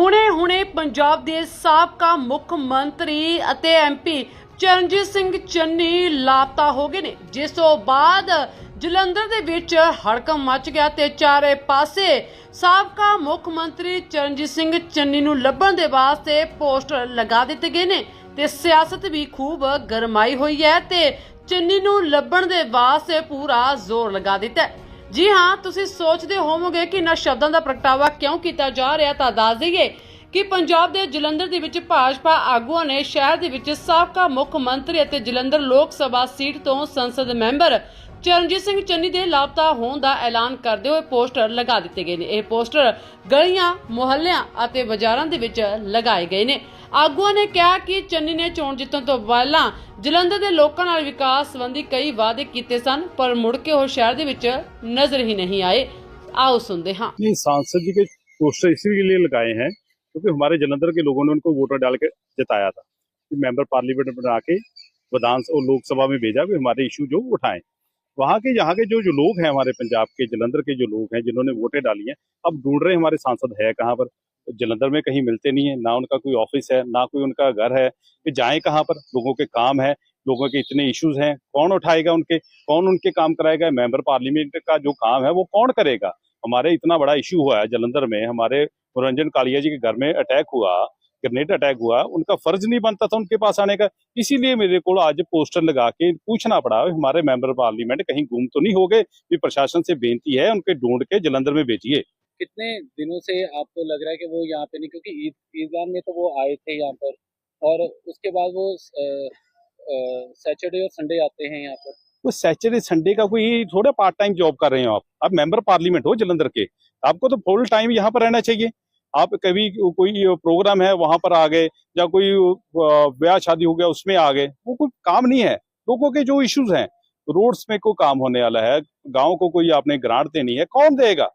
ਹੁਣੇ-ਹੁਣੇ ਪੰਜਾਬ ਦੇ ਸਾਬਕਾ ਮੁੱਖ ਮੰਤਰੀ ਅਤੇ ਐਮਪੀ ਚਰਨਜੀਤ ਸਿੰਘ ਚੰਨੀ ਲਾਪਤਾ ਹੋ ਗਏ ਨੇ। ਜਿਸ ਤੋਂ ਬਾਅਦ ਜਲੰਧਰ ਦੇ ਵਿੱਚ ਹੜਕੰਪ ਮਚ ਗਿਆ ਤੇ ਚਾਰੇ ਪਾਸੇ ਸਾਬਕਾ ਮੁੱਖ ਮੰਤਰੀ ਚਰਨਜੀਤ ਸਿੰਘ ਚੰਨੀ ਨੂੰ ਲੱਭਣ ਦੇ ਵਾਸਤੇ ਪੋਸਟਰ ਲਗਾ ਦਿੱਤੇ ਗਏ ਨੇ ਤੇ ਸਿਆਸਤ ਵੀ ਖੂਬ ਗਰਮਾਈ ਹੋਈ ਹੈ ਤੇ ਚੰਨੀ ਨੂੰ ਲੱਭਣ ਦੇ ਵਾਸਤੇ ਪੂਰਾ ਜ਼ੋਰ ਲਗਾ ਦਿੱਤਾ ਹੈ। ਜੀ ਹਾਂ, ਤੁਸੀਂ ਸੋਚਦੇ ਹੋਵੋਗੇ ਕਿ ਇਹਨਾਂ ਸ਼ਬਦਾਂ ਦਾ ਪ੍ਰਗਟਾਵਾ ਕਿਉਂ ਕੀਤਾ ਜਾ ਰਿਹਾ, ਤਾਂ ਦੱਸ ਦਈਏ ਕਿ ਪੰਜਾਬ ਦੇ ਜਲੰਧਰ ਦੇ ਵਿੱਚ ਭਾਜਪਾ ਆਗੂਆਂ ਨੇ ਸ਼ਹਿਰ ਦੇ ਵਿੱਚ ਸਾਬਕਾ ਮੁੱਖ ਮੰਤਰੀ ਅਤੇ ਜਲੰਧਰ ਲੋਕ ਸਭਾ ਸੀਟ ਤੋਂ ਸੰਸਦ ਮੈਂਬਰ ਚਰਨਜੀਤ ਸਿੰਘ ਚੰਨੀ ਦੇ ਲਾਪਤਾ ਹੋਣ ਦਾ ਐਲਾਨ ਕਰਦੇ ਹੋਏ ਪੋਸਟਰ ਲਗਾ ਦਿੱਤੇ ਗਏ ਨੇ। ਇਹ ਪੋਸਟਰ ਗਲੀਆਂ, ਮੁਹੱਲਿਆਂ ਅਤੇ ਬਾਜ਼ਾਰਾਂ ਦੇ ਵਿੱਚ ਲਗਾਏ ਗਏ ਨੇ। ਆਗੂਆਂ ਨੇ ਕਿਹਾ ਕਿ ਚੰਨੀ ਨੇ ਚੋਣ ਜਿੱਤਣ ਤੋਂ ਪਹਿਲਾਂ ਜਲੰਧਰ ਦੇ ਲੋਕਾਂ ਨਾਲ ਵਿਕਾਸ ਸੰਬੰਧੀ ਕਈ ਵਾਅਦੇ ਕੀਤੇ ਸਨ ਪਰ ਮੁੜ ਕੇ ਉਹ ਸ਼ਹਿਰ ਦੇ ਵਿੱਚ ਨਜ਼ਰ ਹੀ नहीं ਆਏ आओ सुनते हाँ नहीं सांसद जी के पोस्टर इसीलिए लगाए हैं क्योंकि हमारे जलंधर के लोगों ने उनको वोटर डाल के जिताया था कि मेंबर पार्लियामेंट बना के विधान और लोकसभा में भेजा कि हमारे इशू जो उठाएं वहाँ के यहाँ के जो जो लोग हैं हमारे पंजाब के जलंधर के जो लोग हैं जिन्होंने वोटें डाली हैं अब ढूंढ रहे हैं हमारे सांसद है कहाँ पर जलंधर में कहीं मिलते नहीं है, ना उनका कोई ऑफ़िस है, ना कोई उनका घर है कि जाएँ कहाँ पर? लोगों के काम है, लोगों के इतने इश्यूज़ हैं, कौन उठाएगा उनके, कौन उनके काम कराएगा? मेंबर पार्लियामेंट का जो काम है वो कौन करेगा? हमारे इतना बड़ा इशू हुआ है जलंधर में, हमारे मनोरंजन कालिया जी के घर में अटैक हुआ ग्रेनेड अटैक हुआ, उनका फ़र्ज़ नहीं बनता था उनके पास आने का। इसीलिए मेरे को आज पोस्टर लगा के पूछना पड़ा, हमारे मेंबर पार्लियामेंट कहीं गुम तो नहीं हो गए? प्रशासन से बेनती है, उनके ढूंढ के जलंधर में भेजिए। कितने दिनों से आपको लग रहा है कि वो यहाँ पे नहीं, क्योंकि ईद, ईदगाह में तो वो आए थे यहाँ पर, और उसके बाद वो सैटरडे और संडे आते हैं यहाँ पर। तो सैटरडे संडे का कोई थोड़ा पार्ट टाइम जॉब कर रहे हो आप। आप मेंबर पार्लियामेंट हो जलंधर के, आपको तो फुल टाइम यहाँ पर रहना चाहिए। आप कभी कोई प्रोग्राम है, वहाँ पर आ गए, या कोई ब्याह शादी हो गया, उसमें आ गए, वो कोई काम नहीं है। लोगों के जो इश्यूज़ हैं रोड्स में कोई काम होने वाला है, गाँव को कोई आपने ग्रांट देनी है, कौन देगा?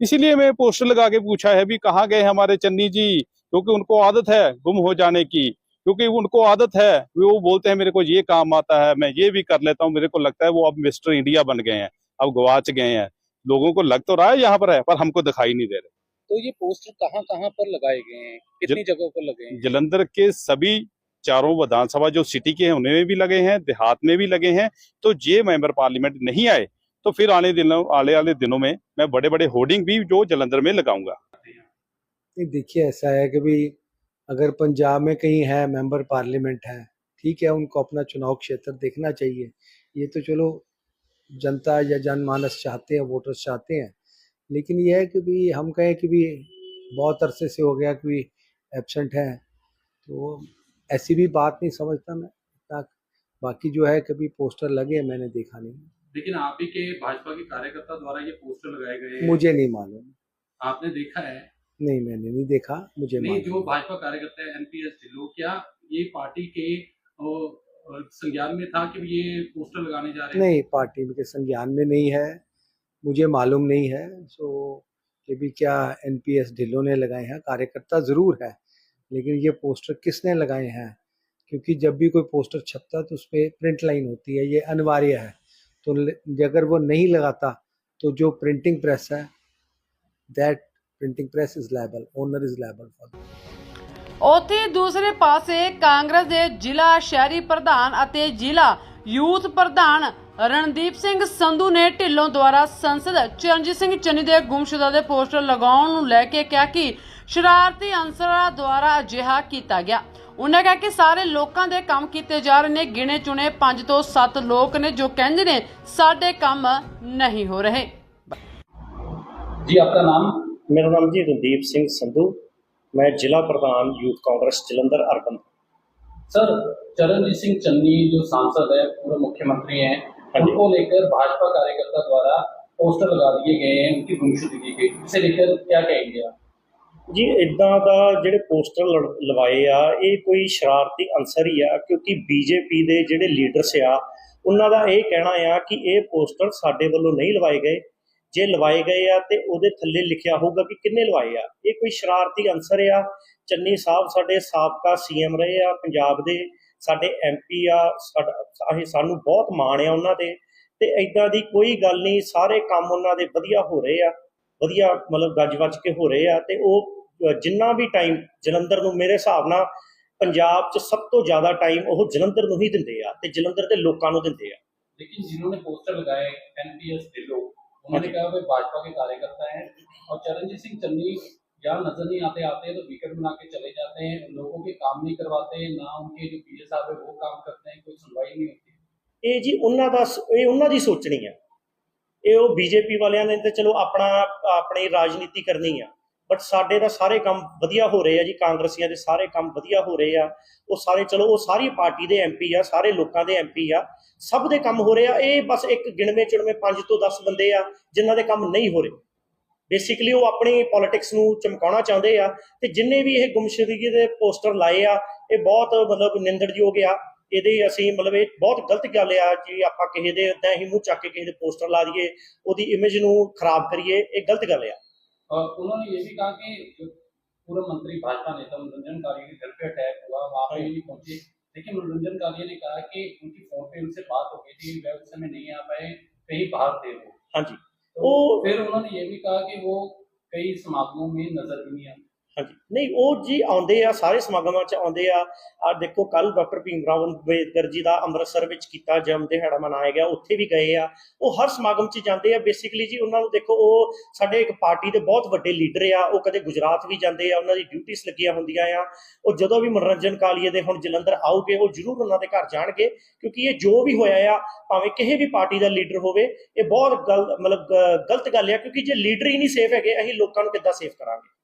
इसीलिए मैं पोस्टर लगा के पूछा है भी कहाँ गए हमारे चन्नी जी? क्योंकि उनको आदत है गुम हो जाने की। क्योंकि उनको आदत है वो बोलते हैं मेरे को ये काम आता है मैं ये भी कर लेता हूँ मेरे को लगता है वो अब मिस्टर इंडिया बन गए हैं अब गवाच गए हैं। लोगों को लग तो रहा है यहाँ पर है पर हमको दिखाई नहीं दे रहे। तो ये पोस्टर कहाँ कहाँ पर लगाए गए हैं? कितनी जगहों पर लगे हैं? जलंधर के सभी चारों विधानसभा जो सिटी के हैं उनमें भी लगे हैं देहात में भी लगे हैं। तो ये मेंबर पार्लियामेंट नहीं आए तो फिर आने दिनों, आने वाले दिनों में मैं बड़े बड़े होर्डिंग भी जो जलंधर में लगाऊँगा। देखिए, ऐसा है कि भाई अगर पंजाब में कहीं है, मेंबर पार्लियामेंट है, ठीक है, उनको अपना चुनाव क्षेत्र देखना चाहिए। ये तो चलो जनता या जनमानस चाहते हैं, वोटर्स चाहते हैं। लेकिन ये है कि भी हम कहें कि भी बहुत अरसे से हो गया कि एबसेंट है तो ऐसी भी बात नहीं समझता मैं। बाकी जो है कभी पोस्टर लगे मैंने देखा नहीं। लेकिन आप ही के भाजपा के कार्यकर्ता द्वारा ये पोस्टर लगाए गए मुझे नहीं मालूम। आपने देखा है? नहीं मैंने नहीं देखा मुझे नहीं जो भाजपा कार्यकर्ता है एनपीएस ढिल्लो क्या ये पार्टी के संज्ञान में था कि ये पोस्टर लगाने जा रहे हैं? नहीं पार्टी के संज्ञान में नहीं है मुझे मालूम नहीं है। सो कि भी क्या एनपीएस ढिल्लों ने लगाए हैं? कार्यकर्ता ज़रूर है लेकिन ये पोस्टर किसने लगाए हैं? क्योंकि जब भी कोई पोस्टर छपता है तो उस पर प्रिंट लाइन होती है ये अनिवार्य है। तो ल- अगर वो नहीं लगाता तो जो प्रिंटिंग प्रेस है that printing press is liable owner is liable for ਉੱਥੇ ਦੂਸਰੇ ਪਾਸੇ ਕਾਂਗਰਸ ਦੇ ਜ਼ਿਲ੍ਹਾ ਸ਼ਹਿਰੀ ਪ੍ਰਧਾਨ ਅਤੇ ਜ਼ਿਲ੍ਹਾ ਯੂਥ ਪ੍ਰਧਾਨ ਰਣਦੀਪ ਸਿੰਘ ਸੰਧੂ ਨੇ ਢਿੱਲੋਂ ਦੁਆਰਾ ਸੰਸਦ ਚਰਨਜੀਤ ਸਿੰਘ ਚੰਨੀ ਦੇ ਗੁੰਮਸ਼ੁਦਾ ਦੇ ਪੋਸਟਰ ਲਗਾਉਣ ਨੂੰ ਲੈ ਕੇ ਕਿਹਾ ਕਿ ਸ਼ਰਾਰਤੀ ਅਨਸਰਾਂ ਦੁਆਰਾ ਅਜਿਹਾ ਕੀਤਾ ਗਿਆ ਉਹਨਾਂ ਕਿਹਾ ਕਿ ਸਾਰੇ ਲੋਕਾਂ ਦੇ ਕੰਮ ਕੀਤੇ ਜਾ ਰਹੇ ਨੇ ਗਿਣੇ ਚੁਣੇ 5 ਤੋਂ 7 ਲੋਕ ਨੇ ਜੋ ਕਹਿੰਦੇ ਨੇ ਸਾਡੇ ਕੰਮ ਨਹੀਂ ਹੋ ਰਹੇ जी आपका नाम ਮੇਰਾ ਨਾਮ ਜੀ ਰਣਦੀਪ ਸਿੰਘ ਸੰਧੂ ਮੈਂ ਜ਼ਿਲ੍ਹਾ ਪ੍ਰਧਾਨ youth Congress Jalandhar urban sir Charanjit Singh Channi जो सांसद है पूर्व मुख्यमंत्री हैं हाँ जी। उनको लेकर भाजपा कार्यकर्ता द्वारा पोस्टर लगा दिए गए हैं उनकी गुमशुदगी की गई इसे लेकर क्या कहेंगे आप ਜੀ ਇਦਾਂ ਦਾ ਜਿਹੜੇ ਪੋਸਟਰ ਲੜ- ਲਵਾਏ ਆ, ਇਹ ਕੋਈ ਸ਼ਰਾਰਤੀ ਅਨਸਰ ਹੀ ਆ, ਕਿਉਂਕਿ ਬੀਜੇਪੀ ਦੇ ਜਿਹੜੇ ਲੀਡਰਸ ਆ, ਉਹਨਾਂ ਦਾ ਇਹ ਕਹਿਣਾ ਆ ਕਿ ਇਹ ਪੋਸਟਰ ਸਾਡੇ ਵੱਲੋਂ ਨਹੀਂ ਲਵਾਏ ਗਏ। ਜੇ ਲਵਾਏ ਗਏ ਆ ਤੇ ਉਹਦੇ ਥੱਲੇ ਲਿਖਿਆ ਹੋਊਗਾ ਕਿ ਕਿੰਨੇ ਲਵਾਏ ਆ। ਇਹ ਕੋਈ ਸ਼ਰਾਰਤੀ ਅਨਸਰ ਆ। ਚੰਨੀ ਸਾਹਿਬ ਸਾਡੇ ਸਾਬਕਾ ਸੀਐਮ ਰਹੇ ਆ ਪੰਜਾਬ ਦੇ। ਸਾਡੇ ਐਮਪੀ ਆ, ਸਾਡਾ, ਅਸੀਂ, ਸਾਨੂੰ ਬਹੁਤ ਮਾਣ ਆ ਉਹਨਾਂ ਦੇ। ਤੇ ਐਦਾਂ ਦੀ ਕੋਈ ਗੱਲ ਨਹੀਂ, ਸਾਰੇ ਕੰਮ ਉਹਨਾਂ ਦੇ ਵਧੀਆ ਹੋ ਰਹੇ ਆ। ਵਧੀਆ ਮਤਲਬ ਗੱਜ ਵੱਜ ਕੇ ਹੋ ਰਹੇ ਆ ਤੇ ਉਹ ਜਿੰਨਾ ਵੀ ਟਾਈਮ ਜਲੰਧਰ ਨੂੰ ਮੇਰੇ ਹਿਸਾਬ ਨਾਲ ਪੰਜਾਬ 'ਚ ਸਭ ਤੋਂ ਜ਼ਿਆਦਾ ਟਾਈਮ ਉਹ ਜਲੰਧਰ ਨੂੰ ਹੀ ਦਿੰਦੇ ਆ ਤੇ ਜਲੰਧਰ ਦੇ ਲੋਕਾਂ ਨੂੰ ਦਿੰਦੇ ਆ लेकिन जिन्होंने पोस्टर लगाए एनपीएस ढिल्लो उन्होंने कहा वे भाजपा के कार्यकर्ता हैं और चरणजीत सिंह चन्नी यहाँ नजर नहीं आते आते हैं तो विकेट बना के चले जाते हैं लोगों के काम नहीं करवाते ना उनके जो पीए साहब है वो काम करते हैं कोई सुनवाई नहीं होती ਇਹ ਜੀ ਉਹਨਾਂ ਦਾ ਸ- ਇਹ ਉਹਨਾਂ ਦੀ ਸੋਚਣੀ ਆ ਇਹ ਉਹ ਬੀਜੇਪੀ ਵਾਲਿਆਂ ਨੇ ਤੇ ਚਲੋ ਆਪਣਾ ਆਪਣੀ ਰਾਜਨੀਤੀ ਕਰਨੀ ਆ ਬਟ ਸਾਡੇ ਦਾ ਸਾਰੇ ਕੰਮ ਵਧੀਆ ਹੋ ਰਹੇ ਆ ਜੀ, ਕਾਂਗਰਸੀਆਂ ਦੇ ਸਾਰੇ ਕੰਮ ਵਧੀਆ ਹੋ ਰਹੇ ਆ। ਉਹ ਸਾਰੇ, ਚਲੋ ਉਹ ਸਾਰੀ ਪਾਰਟੀ ਦੇ ਐਮਪੀ ਆ, ਸਾਰੇ ਲੋਕਾਂ ਦੇ ਐਮਪੀ ਆ। ਸਭ ਦੇ ਕੰਮ ਹੋ ਰਹੇ ਆ। ਇਹ ਬਸ ਇੱਕ ਗਿਣਵੇਂ ਚੁਣਵੇਂ 5 ਤੋਂ 10 ਬੰਦੇ ਆ, ਜਿਨ੍ਹਾਂ ਦੇ ਕੰਮ ਨਹੀਂ ਹੋ ਰਹੇ। ਬੇਸਿਕਲੀ ਉਹ ਆਪਣੀ ਪੋਲਿਟਿਕਸ ਨੂੰ ਚਮਕਾਉਣਾ ਚਾਹੁੰਦੇ ਆ ਤੇ ਜਿੰਨੇ ਵੀ ਇਹ ਗੁੰਮਸ਼ੁਦਗੀ ਦੇ ਪੋਸਟਰ ਲਾਏ ਆ, ਇਹ ਬਹੁਤ ਮਤਲਬ ਨਿੰਦਣਯੋਗ ਆ। ਇਹਦੇ ਅਸੀਂ ਮਤਲਬ ਇਹ ਬਹੁਤ ਗਲਤ ਗੱਲ ਆ ਜੀ, ਆਪਾਂ ਕਿਸੇ ਦੇ ਏਦਾਂ ਹੀ ਮੂੰਹ ਚੱਕ ਕੇ ਕਿਸੇ ਦੇ ਪੋਸਟਰ ਲਾ ਦਈਏ, ਉਹਦੀ ਇਮੇਜ ਨੂੰ ਖਰਾਬ ਕਰੀਏ, ਇਹ ਗਲਤ ਗੱਲ ਆ। और उन्होंने ये भी कहा कि जो पूर्व मंत्री भाजपा नेता मनोरंजन कालिया के घर पे अटैक हुआ वहाँ पर नहीं पहुँचे। लेकिन मनोरंजन कालिया ने कहा कि उनकी फ़ोन पे उनसे बात हो गई थी वह उस समय नहीं आ पाए कहीं बाहर थे वो। हाँ जी। तो फिर उन्होंने ये भी कहा कि वो कई समागमों में नज़र भी नहीं आते। ਹਾਂਜੀ। ਨਹੀਂ, ਉਹ ਜੀ ਆਉਂਦੇ ਆ, ਸਾਰੇ ਸਮਾਗਮਾਂ 'ਚ ਆਉਂਦੇ ਆ। ਆ ਦੇਖੋ ਕੱਲ ਡਾਕਟਰ ਭੀਮ ਰਾਓ ਅੰਬੇਦਕਰ ਜੀ ਦਾ ਅੰਮ੍ਰਿਤਸਰ ਵਿੱਚ ਕੀਤਾ ਜਨਮ ਦਿਹਾੜਾ ਮਨਾਇਆ ਗਿਆ, ਉੱਥੇ ਵੀ ਗਏ ਆ। ਉਹ ਹਰ ਸਮਾਗਮ 'ਚ ਜਾਂਦੇ ਆ। ਬੇਸਿਕਲੀ ਜੀ ਉਹਨਾਂ ਨੂੰ ਦੇਖੋ, ਉਹ ਸਾਡੇ ਇੱਕ ਪਾਰਟੀ ਦੇ ਬਹੁਤ ਵੱਡੇ ਲੀਡਰ ਆ। ਉਹ ਕਦੇ ਗੁਜਰਾਤ ਵੀ ਜਾਂਦੇ ਆ, ਉਹਨਾਂ ਦੀ ਡਿਊਟੀਆਂ ਲੱਗੀਆਂ ਹੁੰਦੀਆਂ ਆ। ਉਹ ਜਦੋਂ ਵੀ ਮਨੋਰੰਜਨ ਕਾਲੀਏ ਦੇ ਹੁਣ ਜਲੰਧਰ ਆਉਗੇ, ਉਹ ਜ਼ਰੂਰ ਉਹਨਾਂ ਦੇ ਘਰ ਜਾਣਗੇ। ਕਿਉਂਕਿ ਇਹ ਜੋ ਵੀ ਹੋਇਆ ਆ, ਭਾਵੇਂ ਕਿਸੇ ਵੀ ਪਾਰਟੀ ਦਾ ਲੀਡਰ ਹੋਵੇ, ਇਹ ਬਹੁਤ ਗਲ, ਮਤਲਬ ਗਲਤ ਗੱਲ ਆ। ਕਿਉਂਕਿ ਜੇ ਲੀਡਰ ਹੀ ਨਹੀਂ ਸੇਫ ਹੈਗੇ, ਅਸੀਂ ਲੋਕਾਂ ਨੂੰ ਕਿੱਦਾਂ ਸੇਫ ਕਰਾਂਗੇ?